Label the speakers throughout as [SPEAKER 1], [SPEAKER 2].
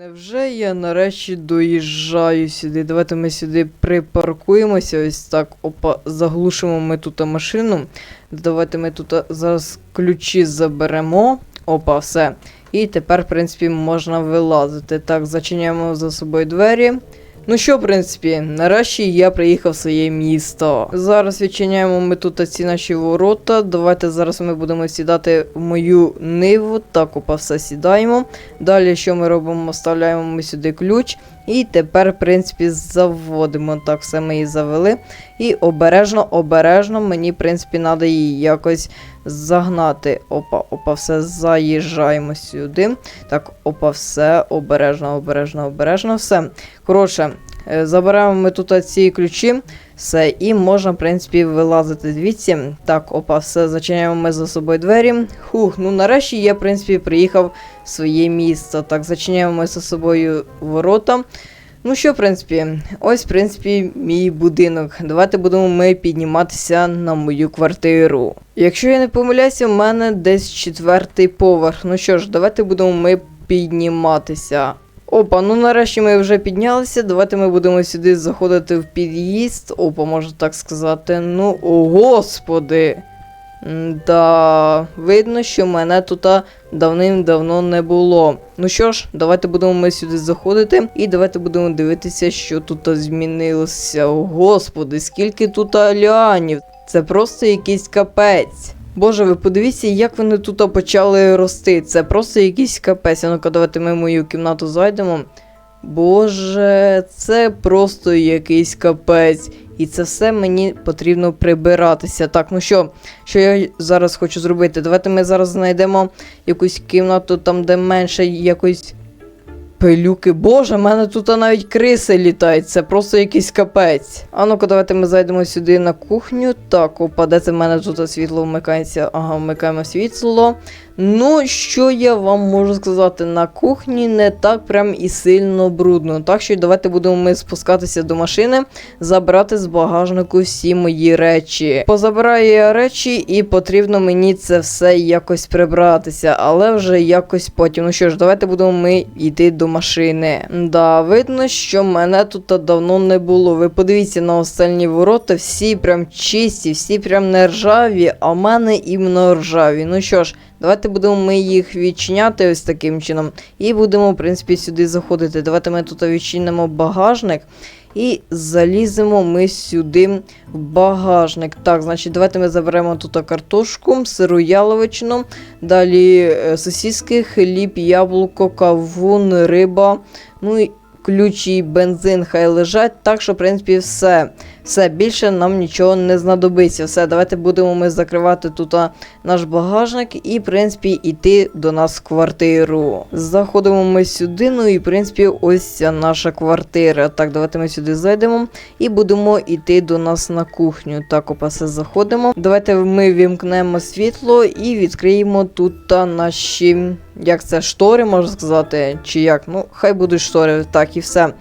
[SPEAKER 1] Невже я нарешті доїжджаю сюди? Давайте ми сюди припаркуємося. Ось так. Опа, заглушимо ми тут машину. Давайте ми тут зараз ключі заберемо. Опа, все. І тепер, в принципі, можна вилазити. Так, зачиняємо за собою двері. Ну що, в принципі, нарешті я приїхав в своє місто. Зараз відчиняємо ми тут ці наші ворота. Давайте зараз ми будемо сідати в мою ниву. Так, опа, все сідаємо. Далі, що ми робимо? Вставляємо ми сюди ключ. І тепер, в принципі, заводимо. Так, все ми її завели. І обережно, обережно мені, в принципі, треба її якось загнати. Опа, опа, все, заїжджаємо сюди. Так, опа, все, обережно, обережно, обережно, все. Коротше, е, заберемо ми тут ці ключі. Все, і можна, в принципі, вилазити звідси. Так, опа, все, зачиняємо ми за собою двері. Хух, ну нарешті я, в принципі, приїхав в своє місто. Так, зачиняємо ми за собою ворота. Ну що, в принципі, ось, в принципі, мій будинок. Давайте будемо ми підніматися на мою квартиру. Якщо я не помиляюся, в мене десь четвертий поверх. Ну що ж, давайте будемо ми підніматися. Опа, ну нарешті ми вже піднялися. Давайте ми будемо сюди заходити в під'їзд. Опа, можна так сказати. Ну, о господи. Да, видно, що мене тут давним-давно не було. Ну що ж, давайте будемо ми сюди заходити і давайте будемо дивитися, що тут змінилося. О, господи, скільки тут аліанів! Це просто якийсь капець. Боже, ви подивіться, як вони тут почали рости. Це просто якийсь капець. Ну-ка, давайте ми в мою кімнату зайдемо. Боже, це просто якийсь капець. І це все мені потрібно прибиратися. Так, ну що, що я зараз хочу зробити? Давайте ми зараз знайдемо якусь кімнату, там, де менше якось пилюки. Боже, в мене тут навіть криси літають, це просто якийсь капець. А ну-ка, давайте ми зайдемо сюди на кухню. Так, опа, де це в мене тут світло вмикається? Ага, вмикаємо світло. Ну, що я вам можу сказати, на кухні не так прям і сильно брудно. Так що давайте будемо ми спускатися до машини, забрати з багажнику всі мої речі. Позабираю я речі, і потрібно мені це все якось прибратися, але вже якось потім. Ну що ж, давайте будемо ми йти до машини. Да, видно, що мене тут давно не було. Ви подивіться на остальні ворота, всі прям чисті, всі прям не ржаві, а в мене іменно ржаві. Ну що ж. Давайте будемо ми їх відчиняти ось таким чином. І будемо, в принципі, сюди заходити. Давайте ми тут відчинимо багажник. І заліземо ми сюди в багажник. Так, значить, давайте ми заберемо тут картошку, сиру яловичину, далі е, сосиски, хліб, яблуко, кавун, риба. Ну і ключі, бензин хай лежать. Так що, в принципі, все. Все, більше нам нічого не знадобиться. Все, давайте будемо ми закривати тут наш багажник і, в принципі, йти до нас в квартиру. Заходимо ми сюди, ну і, в принципі, ось ця наша квартира. Так, давайте ми сюди зайдемо і будемо йти до нас на кухню. Так, опа, все заходимо. Давайте ми вімкнемо світло і відкриємо тут наші, як це, штори, можна сказати, чи як. Ну, хай будуть штори, так і все.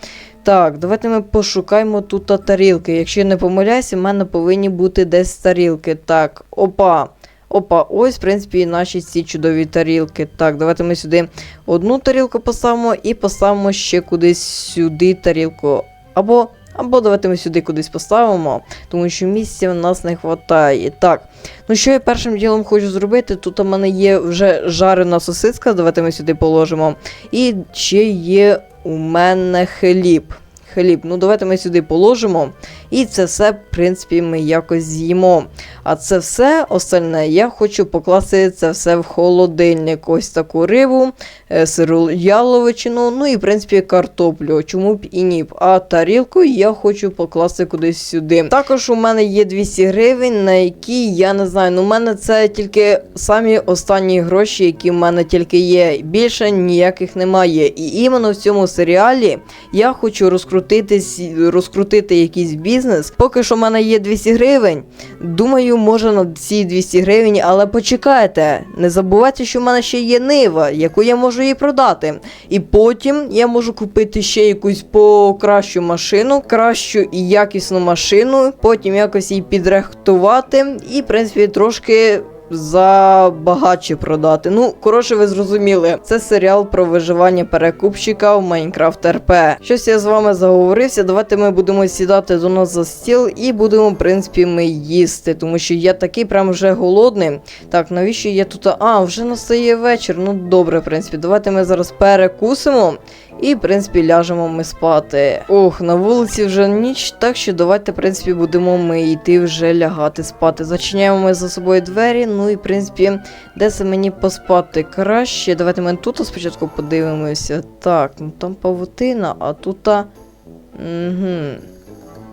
[SPEAKER 1] Так, давайте ми пошукаємо тут тарілки. Якщо я не помиляюся, в мене повинні бути десь тарілки. Так, опа. Опа, ось, в принципі, і наші ці чудові тарілки. Так, давайте ми сюди одну тарілку поставимо і поставимо ще кудись сюди тарілку. Або. Або давайте ми сюди кудись поставимо, тому що місця в нас не вистачає. Так, ну що я першим ділом хочу зробити? Тут у мене є вже жарена сосиска, давайте ми сюди положимо. І ще є у мене хліб. Хліб, ну давайте ми сюди положимо. І це все, в принципі, ми якось з'їмо. А це все остальне я хочу покласти це все в холодильник. Ось таку рибу, е, сиру яловичину, ну і в принципі картоплю. Чому б і ні. А тарілку я хочу покласти кудись сюди. Також у мене є 200 гривень, на які я не знаю. Ну, у мене це тільки самі останні гроші, які в мене тільки є. Більше ніяких немає. І іменно в цьому серіалі я хочу розкрутитись, розкрутити якийсь бізнес. Поки що в мене є 200 гривень. Думаю, може на ці 200 гривень, але почекайте. Не забувайте, що в мене ще є нива, яку я можу її продати. І потім я можу купити ще якусь покращу машину, кращу і якісну машину, потім якось її підрехтувати, і, в принципі, трошки за багатші продати. Ну, коротше, ви зрозуміли, це серіал про виживання перекупщика в Майнкрафт РП. Щось я з вами заговорився. Давайте ми будемо сідати до нас за стіл і будемо, в принципі, ми їсти, тому що я такий прям вже голодний. Так, навіщо я тут? А, вже настає вечір. Ну добре, в принципі, давайте ми зараз перекусимо. І, в принципі, ляжемо ми спати. Ох, на вулиці вже ніч, так що давайте, в принципі, будемо ми йти вже лягати спати. Зачиняємо ми за собою двері. Ну і, в принципі, де це мені поспати краще? Давайте ми тут спочатку подивимося. Так, ну там павутина, а тут. Угу.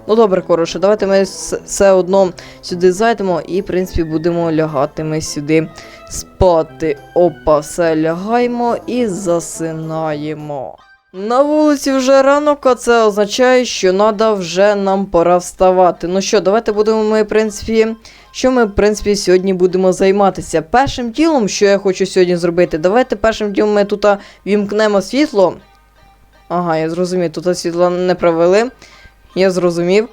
[SPEAKER 1] Ну добре, коротше, давайте ми все одно сюди зайдемо і, в принципі, будемо лягати ми сюди спати. Опа, все лягаємо і засинаємо. На вулиці вже ранок, а це означає, що треба вже нам пора вставати. Ну що, давайте будемо ми, в принципі, що ми, в принципі, сьогодні будемо займатися. Першим ділом, що я хочу сьогодні зробити, давайте першим ділом ми тут вімкнемо світло. Ага, я зрозумів, тут світло не провели. Я зрозумів.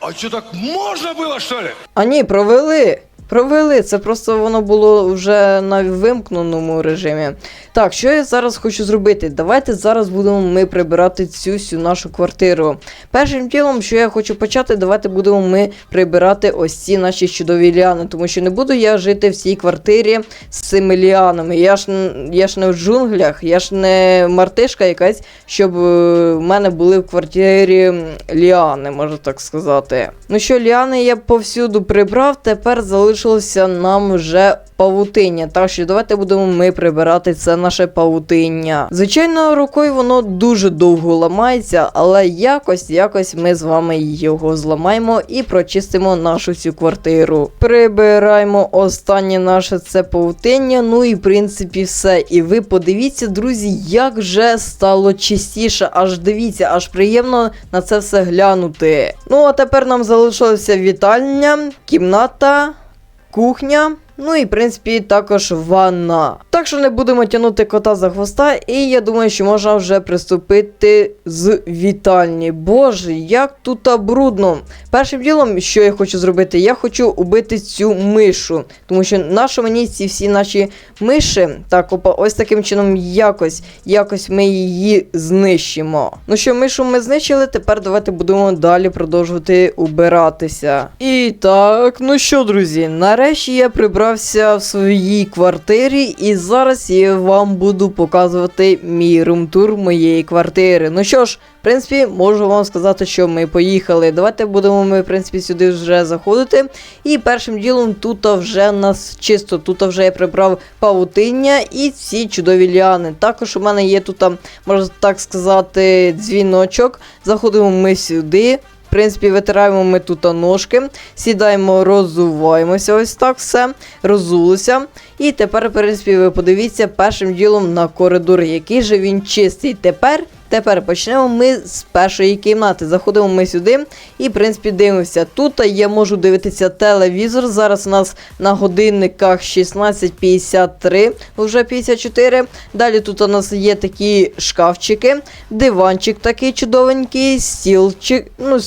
[SPEAKER 2] А что так можно было, что ли?
[SPEAKER 1] А ні, провели. Провели. Це просто воно було вже на вимкненому режимі. Так, що я зараз хочу зробити? Давайте зараз будемо ми прибирати цю всю нашу квартиру. Першим ділом, що я хочу почати, давайте будемо ми прибирати ось ці наші чудові ліани, тому що не буду я жити в цій квартирі з цими ліанами. Я ж, я ж не в джунглях, я ж не мартишка якась, щоб е, в мене були в квартирі ліани, можна так сказати. Ну що, ліани я повсюду прибрав, тепер залишилося нам вже павутиння. Так що давайте будемо ми прибирати це наше павутиння. Звичайно, рукою воно дуже довго ламається, але якось, якось ми з вами його зламаємо і прочистимо нашу цю квартиру. Прибираємо останнє наше це павутиння. Ну і в принципі все. І ви подивіться, друзі, як вже стало чистіше. Аж дивіться, аж приємно на це все глянути. Ну а тепер нам залишилася вітальня, кімната кухня. Ну і в принципі також ванна. Так що не будемо тягнути кота за хвоста, і я думаю, що можна вже приступити з вітальні. Боже, як тут брудно. Першим ділом, що я хочу зробити, я хочу убити цю мишу. Тому що нащо мені ці всі наші миші, так, опа, ось таким чином якось, якось ми її знищимо. Ну що, мишу ми знищили, тепер давайте будемо далі продовжувати убиратися. І так, ну що, друзі, нарешті я прибрався в своїй квартирі, і зараз я вам буду показувати мій румтур моєї квартири. Ну що ж, в принципі, можу вам сказати, що ми поїхали. Давайте будемо ми, в принципі, сюди вже заходити. І першим ділом тут вже нас чисто, тут вже я прибрав павутиння і ці чудові ліани. Також у мене є тут, можна так сказати, дзвіночок. Заходимо ми сюди. Принципі, витираємо ми тут ножки, сідаємо, розуваємося, ось так все, розулися. І тепер, в принципі, ви подивіться першим ділом на коридор, який же він чистий. Тепер, тепер почнемо ми з першої кімнати. Заходимо ми сюди і, в принципі, дивимося. Тут я можу дивитися телевізор. Зараз у нас на годинниках 16.53, вже 54. Далі тут у нас є такі шкафчики, диванчик такий чудовенький, стілчик, ну,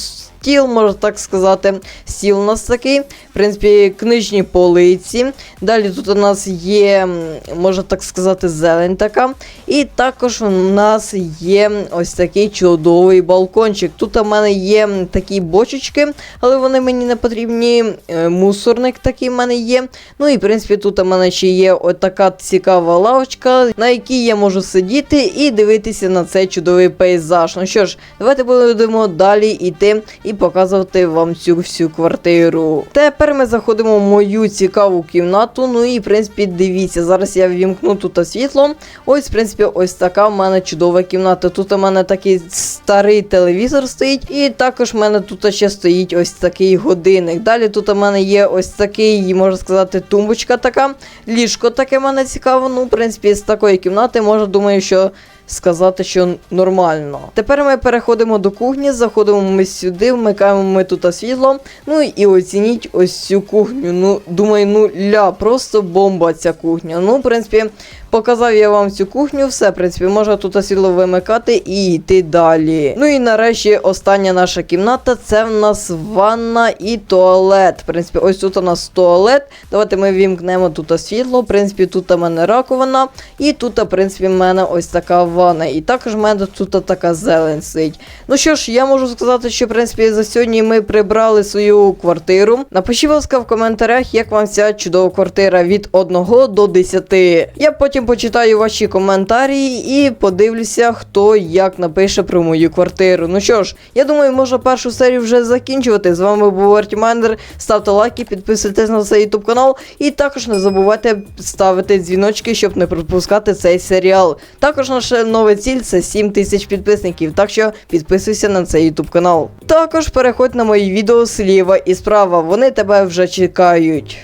[SPEAKER 1] стіл, можна так сказати. Стіл у нас такий. В принципі, книжні полиці. Далі тут у нас є, можна так сказати, зелень така. І також у нас є ось такий чудовий балкончик. Тут у мене є такі бочечки, але вони мені не потрібні. Е, Мусорник такий в мене є. Ну і в принципі тут у мене ще є отака цікава лавочка, на якій я можу сидіти і дивитися на цей чудовий пейзаж. Ну що ж, давайте будемо далі йти і показувати вам цю всю квартиру. Тепер ми заходимо в мою цікаву кімнату. Ну і в принципі дивіться, зараз я ввімкну тут світло. Ось, в принципі, ось така в мене чудова кімната. Тут у мене такий старий телевізор стоїть, і також в мене тут ще стоїть ось такий годинник. Далі тут у мене є ось такий, можна сказати, тумбочка така. Ліжко таке мене цікаво. Ну, в принципі, з такої кімнати можна думаю, що. Сказати, що нормально. Тепер ми переходимо до кухні, заходимо ми сюди, вмикаємо ми тут світло. Ну і оцініть ось цю кухню. Ну, думаю, ну ля, просто бомба ця кухня. Ну, в принципі, Показав я вам цю кухню, все, в принципі, можна тут світло вимикати і йти далі. Ну і нарешті остання наша кімната це в нас ванна і туалет. В принципі, ось тут у нас туалет. Давайте ми вімкнемо тут світло. В принципі, тут у мене раковина. І тут, в принципі, в мене ось така ванна. І також в мене тут така зелень сидить. Ну що ж, я можу сказати, що в принципі за сьогодні ми прибрали свою квартиру. Напишіть, будь ласка, в коментарях, як вам ця чудова квартира від 1 до 10. Я потім почитаю ваші коментарі і подивлюся, хто як напише про мою квартиру. Ну що ж, я думаю, можна першу серію вже закінчувати. З вами був Артімендер. Ставте лайки, підписуйтесь на цей YouTube канал. І також не забувайте ставити дзвіночки, щоб не пропускати цей серіал. Також наша нова ціль це 7 тисяч підписників. Так що підписуйся на цей YouTube канал. Також переходь на мої відео зліва і справа. Вони тебе вже чекають.